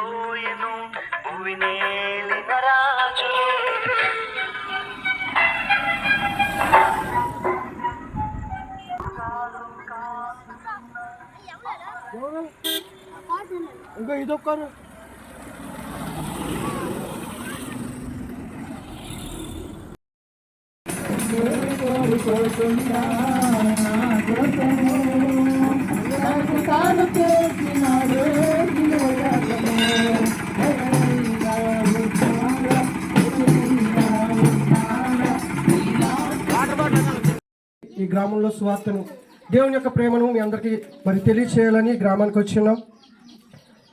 పోయెను భువి నేలిన రాజు ఇంకా ఇదొక్కరు. ఈ గ్రామంలో సువార్తను దేవుని యొక్క ప్రేమను మీ అందరికీ మరి తెలియచేయాలని గ్రామానికి వచ్చినాం.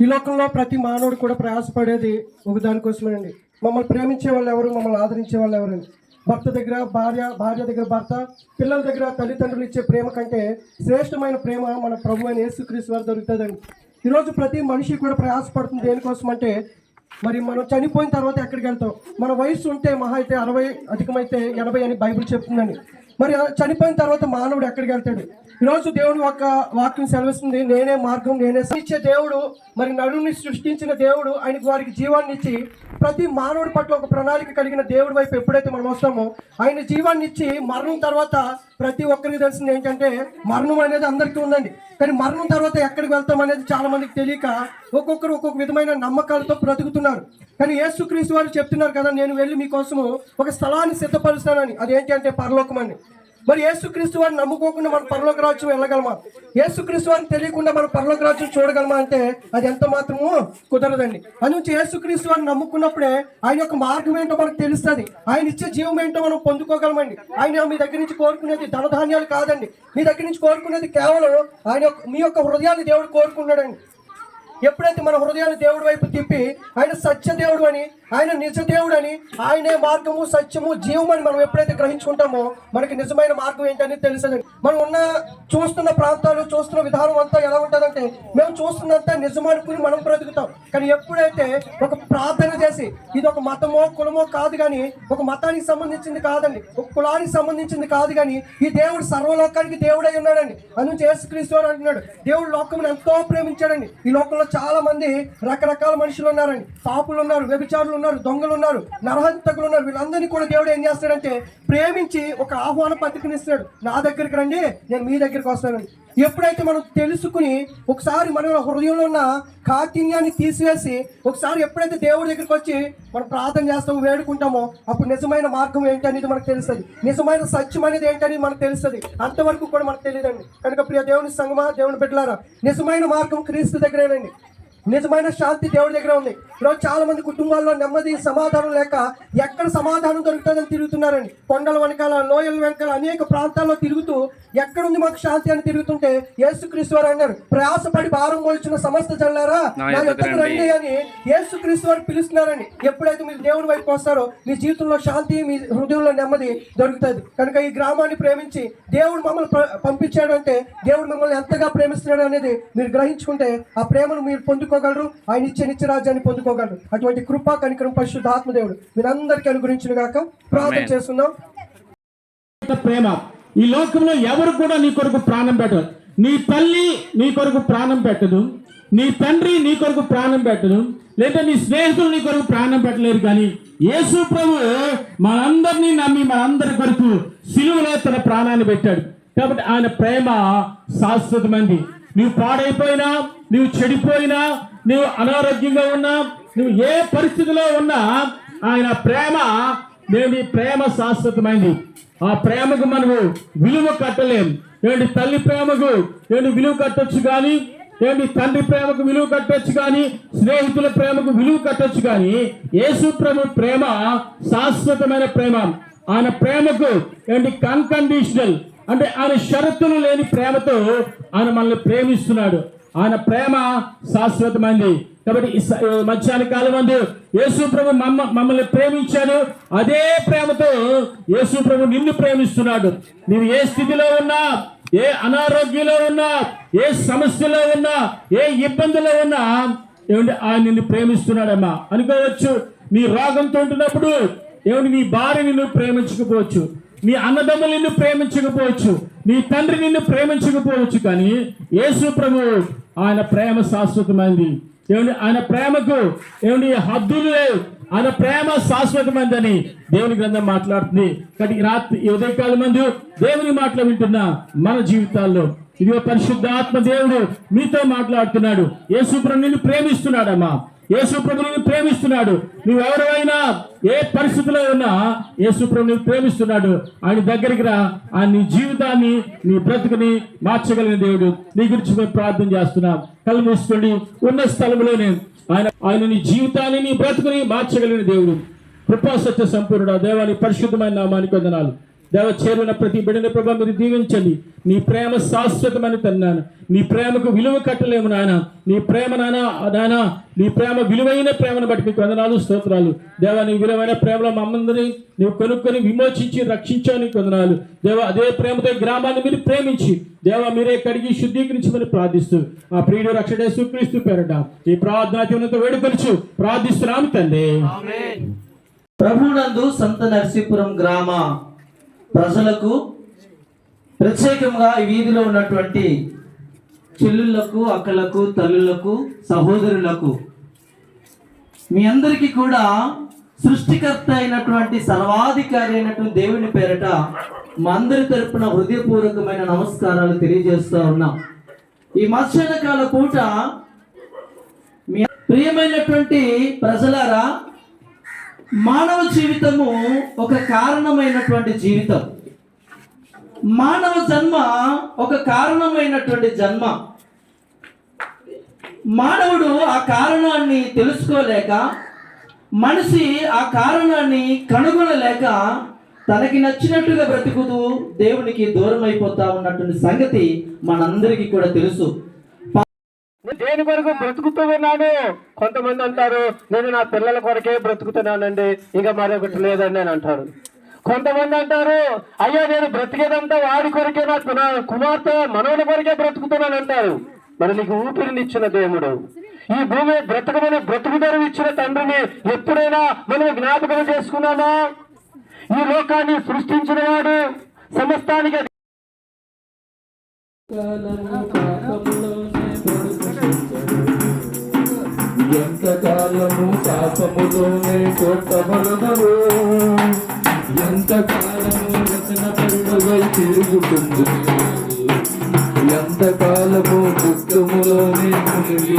ఈ లోకంలో ప్రతి మానవుడు కూడా ప్రయాసపడేది ఒకదానికోసమే అండి మమ్మల్ని ప్రేమించే వాళ్ళు ఎవరు మమ్మల్ని ఆదరించే వాళ్ళు ఎవరండి భర్త దగ్గర భార్య భార్య దగ్గర భర్త పిల్లల దగ్గర తల్లిదండ్రులు ఇచ్చే ప్రేమ కంటే శ్రేష్టమైన ప్రేమ మన ప్రభు అయిన యేసుక్రీస్తు వారు దొరుకుతుందండి. ఈరోజు ప్రతి మనిషి కూడా ప్రయాసపడుతుంది దేనికోసం అంటే మరి మనం చనిపోయిన తర్వాత ఎక్కడికి వెళ్తాం? మన వయసు ఉంటే మహా అయితే అరవై అధికమైతే ఎనభై అని బైబిల్ చెప్తుందండి. మరి చనిపోయిన తర్వాత మానవుడు ఎక్కడికి వెళ్తాడు? ఈరోజు దేవుడు ఒక వాక్యం సెలవిస్తుంది. నేనే మార్గం నేనే ఇచ్చే దేవుడు మరి నడుని సృష్టించిన దేవుడు ఆయనకు వారికి జీవాన్ని ఇచ్చి ప్రతి మానవుడి పట్ల ఒక ప్రణాళిక కలిగిన దేవుడి వైపు ఎప్పుడైతే మనం వస్తామో ఆయన జీవాన్ని ఇచ్చి మరణం తర్వాత ప్రతి ఒక్కరికి తెలిసింది ఏంటంటే మరణం అనేది అందరికీ ఉందండి. కానీ మరణం తర్వాత ఎక్కడికి వెళ్తాం అనేది చాలా మందికి తెలియక ఒక్కొక్కరు ఒక్కొక్క విధమైన నమ్మకాలతో బ్రతుకుతున్నారు. కానీ యేసుక్రీస్తు వారు చెప్తున్నారు కదా నేను వెళ్ళి మీకోసము ఒక స్థలాన్ని సిద్ధపరుస్తానని. అదేంటి అంటే పరలోకం అని మరి యేసుక్రీస్తు వారిని నమ్ముకోకుండా మనం పరలోక రాజ్యం వెళ్ళగలమా? యేసుక్రీస్తు వారిని తెలియకుండా మనం పరలోక రాజ్యం చూడగలమా అంటే అది ఎంత మాత్రము కుదరదండి. అది నుంచి యేసుక్రీస్తు వారిని నమ్ముకున్నప్పుడే ఆయన యొక్క మార్గం ఏంటో మనకు తెలుస్తుంది. ఆయన ఇచ్చే జీవం ఏంటో మనం పొందుకోగలమండి. ఆయన మీ దగ్గర నుంచి కోరుకునేది ధనధాన్యాలు కాదండి. మీ దగ్గర నుంచి కోరుకునేది కేవలం ఆయన యొక్క- మీ యొక్క హృదయాన్ని దేవుడు కోరుకున్నాడండి. ఎప్పుడైతే మన హృదయాన్ని దేవుడి వైపు తిప్పి ఆయన సత్య దేవుడు అని ఆయన నిజ దేవుడని ఆయనే మార్గము సత్యము జీవం అని మనం ఎప్పుడైతే గ్రహించుకుంటామో మనకి నిజమైన మార్గం ఏంటని తెలుస్తుంది మనం ఉన్న చూస్తున్న ప్రాంతాలు చూస్తున్న విధానం అంతా ఎలా ఉంటుందంటే మేము చూస్తున్నంత నిజం అనుకుని మనం బ్రతుకుతాం. కానీ ఎప్పుడైతే ఒక ప్రార్థన చేసి ఇది ఒక మతమో కులమో కాదు కానీ ఒక మతానికి సంబంధించింది కాదండి ఒక కులానికి సంబంధించింది కాదు కానీ ఈ దేవుడు సర్వలోకానికి దేవుడై ఉన్నాడండి. అని యేసుక్రీస్తు అని అంటున్నాడు. దేవుడు లోకం ఎంతో ప్రేమించాడండి. ఈ లోకంలో చాలా మంది రకరకాల మనుషులు ఉన్నారండి. పాపులు ఉన్నారు వ్యభిచారులు ఉన్నారు దొంగలు ఉన్నారు నరహంతకులు ఉన్నారు. వీళ్ళందరినీ కూడా దేవుడు ఏం చేస్తాడంటే ప్రేమించి ఒక ఆహ్వాన పత్రికనిస్తాడు నా దగ్గరికి రండి నేను మీ దగ్గరికి వస్తానండి ఎప్పుడైతే మనం తెలుసుకుని ఒకసారి మన హృదయంలో ఉన్న కాఠిన్యాన్ని తీసివేసి ఒకసారి ఎప్పుడైతే దేవుడి దగ్గరికి వచ్చి మనం ప్రార్థన చేస్తాము వేడుకుంటామో అప్పుడు నిజమైన మార్గం ఏంటి అనేది మనకు తెలుస్తుంది. నిజమైన సత్యం అనేది ఏంటని మనకు తెలుస్తుంది. అంతవరకు కూడా మనకు తెలియదండి. కనుక ప్రియ దేవుని సంగమా దేవుని బిడ్డలారా నిజమైన మార్గం క్రీస్తు దగ్గరేనండి. నిజమైన శాంతి దేవుడి దగ్గర ఉంది. ఈరోజు చాలా మంది కుటుంబాల్లో నెమ్మది సమాధానం లేక ఎక్కడ సమాధానం దొరుకుతుందని తిరుగుతున్నారండి. కొండల వెనకాల లోయల వెనకాల అనేక ప్రాంతాల్లో తిరుగుతూ ఎక్కడుంది మాకు శాంతి అని తిరుగుతుంటే యేసుక్రీస్తు వారు అన్నారు ప్రయాసపడి భారం మోల్చిన సమస్త జల్లారా నా యొక్కకు రండి. అని యేసుక్రీస్తు వారు పిలుస్తున్నారండి. ఎప్పుడైతే మీరు దేవుని వైపు వస్తారో మీ జీవితంలో శాంతి మీ హృదయంలో నెమ్మది దొరుకుతుంది. కనుక ఈ గ్రామాన్ని ప్రేమించి దేవుడు మమ్మల్ని పంపించాడు అంటే దేవుడు మిమ్మల్ని ఎంతగా ప్రేమిస్తున్నాడు అనేది మీరు గ్రహించుకుంటే ఆ ప్రేమను మీరు పొందుకోగలరు? ఆయన ఇచ్చే నిత్య రాజ్యాన్ని పొందుకోగలరు. అటువంటి కృపా కనికరం పరిశుద్ధ ఆత్మదేవుడు మీరందరికీ అనుగ్రహించిన గాక. ప్రార్థన చేస్తున్నాం. ప్రేమ. ఈ లోకంలో ఎవరు కూడా నీ కొరకు ప్రాణం పెట్టరు. నీ తల్లి నీ కొరకు ప్రాణం పెట్టదు. నీ తండ్రి నీ కొరకు ప్రాణం పెట్టదు. లేదా నీ స్నేహితులు నీ కొరకు ప్రాణం పెట్టలేరు కానీ యేసు ప్రభు మనందరినీ నమ్మి మనందరి కొరకు సిలువలో తన ప్రాణాన్ని పెట్టాడు. కాబట్టి ఆయన ప్రేమ శాశ్వతమైంది. నువ్వు పాడైపోయినా నువ్వు చెడిపోయినా నువ్వు అనారోగ్యంగా ఉన్నా నువ్వు ఏ పరిస్థితిలో ఉన్నా ఆయన ప్రేమ నేను ఈ ప్రేమ శాశ్వతమైంది. ఆ ప్రేమకు మనము విలువ కట్టలేం. ఏంటి తల్లి ప్రేమకు ఏంటి విలువ కట్టొచ్చు కానీ ఏంటి తండ్రి ప్రేమకు విలువ కట్టొచ్చు కానీ స్నేహితుల ప్రేమకు విలువ కట్టొచ్చు కానీ యేసు ప్రభు ప్రేమ శాశ్వతమైన ప్రేమ. ఆయన ప్రేమకు ఏంటి అన్కండిషనల్ అంటే ఆయన షరతులు లేని ప్రేమతో ఆయన మనల్ని ప్రేమిస్తున్నాడు. ఆయన ప్రేమ శాశ్వతమైంది. కాబట్టి మధ్యాహ్న కాలం అందు యేసు ప్రభు మమ్మ మమ్మల్ని ప్రేమించాడు. అదే ప్రేమతో యేసు ప్రభు నిన్ను ప్రేమిస్తున్నాడు. నీవు ఏ స్థితిలో ఉన్నా ఏ అనారోగ్యంలో ఉన్నా ఏ సమస్యలో ఉన్నా ఏ ఇబ్బందిలో ఉన్నా ఏమంటే ఆయన నిన్ను ప్రేమిస్తున్నాడమ్మా. అనుకోవచ్చు నీ రోగంతో ఉంటున్నప్పుడు ఏమిటి నీ భార్య నిన్ను ప్రేమించకపోవచ్చు. నీ అన్నదమ్ములు నిన్ను ప్రేమించకపోవచ్చు నీ తండ్రి నిన్ను ప్రేమించకపోవచ్చు కానీ యేసు ప్రభు ఆయన ప్రేమ శాశ్వతమైంది. ఏమండి ఆయన ప్రేమకు ఏమండి హద్దులు లేవు. ఆయన ప్రేమ శాశ్వతమైందని దేవుని గ్రంథం మాట్లాడుతుంది. కానీ రాత్రి ఈ ఉదయకాలం మందు దేవుని మాటలు వింటున్న మన జీవితాల్లో ఇదిగో పరిశుద్ధాత్మ దేవుడు మీతో మాట్లాడుతున్నాడు. యేసుప్రభు నిన్ను ప్రేమిస్తున్నాడమ్మా. యేసుప్రభు నిన్ను ప్రేమిస్తున్నాడు. నువ్వెవరైనా ఏ పరిస్థితిలో ఉన్నా యేసుప్రభు నిన్ను ప్రేమిస్తున్నాడు. ఆయన దగ్గరికి రా. ఆయన నీ జీవితాన్ని నీ బ్రతుకుని మార్చగలిగిన దేవుడు. నీ గురించి మేము ప్రార్థన చేస్తున్నాం. కళ్ళు మూసుకోండి. ఉన్న స్థలంలోనే ఆయన ఆయన నీ జీవితాన్ని నీ బ్రతుకుని మార్చగలిగిన దేవుడు. కృపా సత్య సంపూర్ణ దేవాని పరిశుద్ధమైన నామానికి వందనాలు. దేవ చేరున్న ప్రతి బిడ్డని ప్రభా మీరు దీవించండి. నీ ప్రేమ శాశ్వతమని తన్నాను. నీ ప్రేమకు విలువ కట్టలేము నాయన. నీ ప్రేమ నాన్న నాయన నీ ప్రేమ విలువైన ప్రేమను బట్టి మీకు వందనాలు స్తోత్రాలు. దేవా నీ విలువైన ప్రేమలో మమ్మందరినీ నువ్వు కొనుక్కొని విమోచించి రక్షించావు నీకు వందనాలు. దేవ అదే ప్రేమతో గ్రామాన్ని మీరు ప్రేమించి దేవ మీరే కడిగి శుద్ధీకరించమని ప్రార్థిస్తూ ఆ ప్రియుడు రక్షడే సుక్రీస్తు పేరట ఈ ప్రార్థన జీవనంతో వేడుకొలుచు ప్రార్థిస్తున్నాము తండ్రి. ప్రభునందు సంత నరసీపురం గ్రామ ప్రజలకు ప్రత్యేకంగా ఈ వీధిలో ఉన్నటువంటి చెల్లులకు అక్కలకు తల్లులకు సహోదరులకు మీ అందరికీ కూడా సృష్టికర్త అయినటువంటి సర్వాధికారి అయినటువంటి దేవుని పేరట మా అందరి తరపున హృదయపూర్వకమైన నమస్కారాలు తెలియజేస్తూ ఉన్నాం. ఈ మధ్యాహ్న కాల పూట మీ ప్రియమైనటువంటి ప్రజలారా మానవ జీవితము ఒక కారణమైనటువంటి జీవితం. మానవ జన్మ ఒక కారణమైనటువంటి జన్మ. మానవుడు ఆ కారణాన్ని తెలుసుకోలేక మనిషి ఆ కారణాన్ని కనుగొనలేక తనకి నచ్చినట్టుగా బ్రతుకుతూ దేవునికి దూరం అయిపోతా ఉన్నటువంటి సంగతి మనందరికీ కూడా తెలుసు. దేని కొరకు బ్రతుకుతూ ఉన్నాను కొంతమంది అంటారు నేను నా పిల్లల కొరకే బ్రతుకుతున్నానండి ఇంకా మరొకటి లేదండి అని అంటారు. కొంతమంది అంటారు అయ్యా నేను బ్రతికేదంతా వాడి కొరకే నా కుమార్తె మనవుల కొరకే బ్రతుకుతున్నాను అంటారు. మరి నీకు ఊపిరినిచ్చిన దేవుడు. ఈ భూమి బ్రతకమని బ్రతుకుదరు ఇచ్చిన తండ్రిని ఎప్పుడైనా మనం జ్ఞాపకం చేసుకున్నామా? ఈ లోకాన్ని సృష్టించిన వాడు సమస్తానికి ఎంతకాలము పాపములోనే కొట్టబడదరు ఎంతకాలము రచన పండుగై తిరుగుతుంది ఎంతకాలము దుఃఖములోనే మునిగి